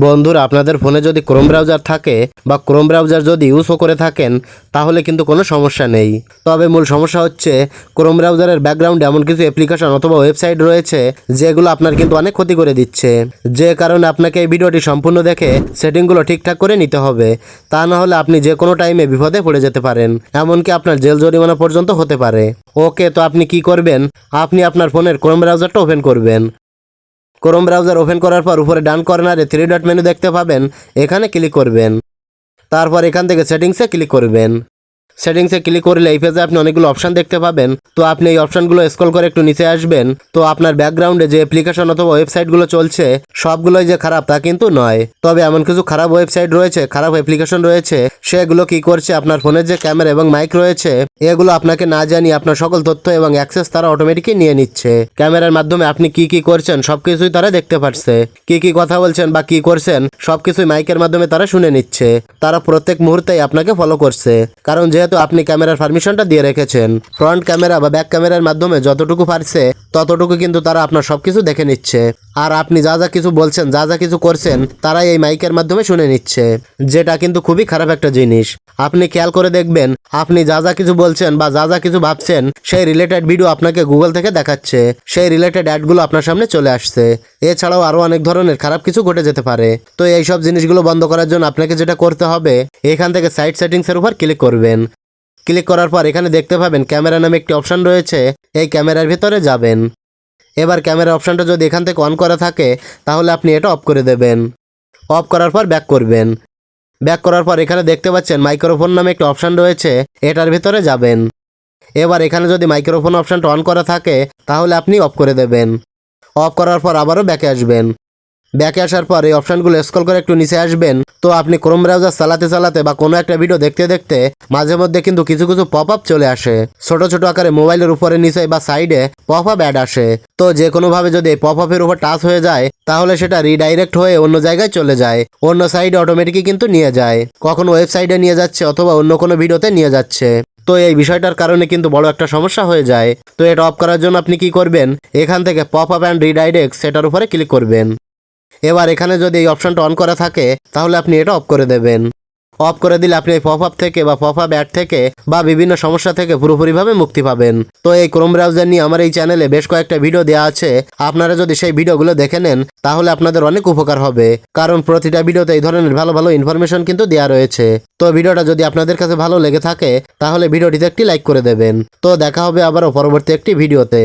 বন্ধুরা, আপনাদের ফোনে যদি ক্রোম ব্রাউজার থাকে বা ক্রোম ব্রাউজার যদি ইউজও করে থাকেন, তাহলে কিন্তু কোনো সমস্যা নেই। তবে মূল সমস্যা হচ্ছে ক্রোম ব্রাউজারের ব্যাকগ্রাউন্ডে এমন কিছু অ্যাপ্লিকেশন অথবা ওয়েবসাইট রয়েছে, যেগুলো আপনার কিন্তু অনেক ক্ষতি করে দিচ্ছে। যে কারণে আপনাকে এই ভিডিওটি সম্পূর্ণ দেখে সেটিংগুলো ঠিকঠাক করে নিতে হবে। তা না হলে আপনি যে কোনো টাইমে বিপদে পড়ে যেতে পারেন, এমনকি আপনার জেল জরিমানা পর্যন্ত হতে পারে। ওকে, তো আপনি কি করবেন? আপনি আপনার ফোনের ক্রোম ব্রাউজারটা ওপেন করবেন। ক্রোম ব্রাউজার ওপেন করার পর উপরে ডান কর্নারে থ্রি ডট মেনু দেখতে পাবেন, এখানে ক্লিক করবেন। তারপর এখান থেকে সেটিংসে ক্লিক করবেন। সেটিংসে ক্লিক করলে এই পেজে আপনি অনেকগুলো অপশন দেখতে পাবেন। তো আপনি এই অপশনগুলো স্ক্রল করে একটু নিচে আসবেন। তো আপনার ব্যাকগ্রাউন্ডে যে অ্যাপ্লিকেশন অথবা ওয়েবসাইটগুলো চলছে, সবগুলোই যে খারাপ তা কিন্তু নয়। তবে এমন কিছু খারাপ ওয়েবসাইট রয়েছে, খারাপ অ্যাপ্লিকেশন রয়েছে, সেগুলো কি করছে আপনার ফোনের যে ক্যামেরা এবং মাইক রয়েছে, এগুলো আপনাকে না জানিয়ে আপনার সকল তথ্য এবং অ্যাক্সেস তারা অটোমেটিকই নিয়ে নিচ্ছে। ক্যামেরার মাধ্যমে আপনি কি কি করছেন, সবকিছুই তারা দেখতে পারছে। কি কি কথা বলছেন বা কি করছেন, সবকিছুই মাইকের মাধ্যমে তারা শুনে নিচ্ছে। তারা প্রত্যেক মুহূর্তেই আপনাকে ফলো করছে। কারণ যেহেতু আপনি ক্যামেরার পারমিশনটা দিয়ে রেখেছেন। ফ্রন্ট ক্যামেরা বা ব্যাক ক্যামেরার মাধ্যমে যতটুকু পারছে, ততটুকু কিন্তু তারা আপনার সবকিছু দেখে নিচ্ছে। আর আপনি যা যা কিছু বলছেন, যা যা কিছু করছেন, তারাই এই মাইকের মাধ্যমে শুনে নিচ্ছে। যেটা কিন্তু খুবই খারাপ একটা জিনিস। আপনি খেয়াল করে দেখবেন, আপনি যা যা কিছু বলছেন বা যা যা কিছু ভাবছেন, সেই রিলেটেড ভিডিও আপনাকে গুগল থেকে দেখাচ্ছে। সেই রিলেটেড অ্যাডগুলো আপনার সামনে চলে আসছে। এছাড়াও আরও অনেক ধরনের খারাপ কিছু ঘটে যেতে পারে। তো এই সব জিনিসগুলো বন্ধ করার জন্য আপনাকে যেটা করতে হবে, এখান থেকে সাইট সেটিংসের উপর ক্লিক করবেন। ক্লিক করার পর এখানে দেখতে পাবেন, ক্যামেরা নামে একটি অপশন রয়েছে। এই ক্যামেরার ভিতরে যাবেন। এবার ক্যামেরা অপশানটা যদি এখান থেকে অন করা থাকে, তাহলে আপনি এটা অফ করে দেবেন। অফ করার পর ব্যাক করবেন। ব্যাক করার পর এখানে দেখতে পাচ্ছেন মাইক্রোফোন নামে একটি অপশান রয়েছে, এটার ভিতরে যাবেন। এবার এখানে যদি মাইক্রোফোন অপশানটা অন করা থাকে, তাহলে আপনি অফ করে দেবেন। অফ করার পর আবারও ব্যাকে আসবেন। ব্যাকে আসার পর এই অপশনগুলো স্ক্রল করে একটু নিচে আসবেন। তো আপনি ক্রোম ব্রাউজার চালাতে চালাতে বা কোনো একটা ভিডিও দেখতে দেখতে মাঝে মধ্যে কিন্তু কিছু কিছু পপ আপ চলে আসে। ছোট ছোট আকারে মোবাইলের উপরে, নিচে বা সাইডে পপ আপ অ্যাড আসে। তো যে কোনোভাবে যদি এই পপ আপের উপর টাচ হয়ে যায়, তাহলে সেটা রিডাইরেক্ট হয়ে অন্য জায়গায় চলে যায়। অন্য সাইডে অটোমেটিকই কিন্তু নিয়ে যায়। কখনো ওয়েবসাইটে নিয়ে যাচ্ছে অথবা অন্য কোনো ভিডিওতে নিয়ে যাচ্ছে। তো এই বিষয়টার কারণে কিন্তু বড় একটা সমস্যা হয়ে যায়। তো এটা অফ করার জন্য আপনি কি করবেন? এখান থেকে পপ আপ অ্যান্ড রিডাইরেক্ট সেটার উপরে ক্লিক করবেন। এবার এখানে যদি এই অপশনটা অন করা থাকে, তাহলে আপনি এটা অফ করে দেবেন। অফ করে দিলে আপনি এই পপ আপ থেকে বা পপ আপ অ্যাড থেকে বা বিভিন্ন সমস্যা থেকে পুরোপুরিভাবে মুক্তি পাবেন। তো এই ক্রোম ব্রাউজার নিয়ে আমার এই চ্যানেলে বেশ কয়েকটা ভিডিও দেওয়া আছে। আপনারা যদি সেই ভিডিওগুলো দেখে নেন, তাহলে আপনাদের অনেক উপকার হবে। কারণ প্রতিটা ভিডিওতে এই ধরনের ভালো ভালো ইনফরমেশন কিন্তু দেওয়া রয়েছে। তো ভিডিওটা যদি আপনাদের কাছে ভালো লেগে থাকে, তাহলে ভিডিওটিতে একটি লাইক করে দেবেন। তো দেখা হবে আবারও পরবর্তী একটি ভিডিওতে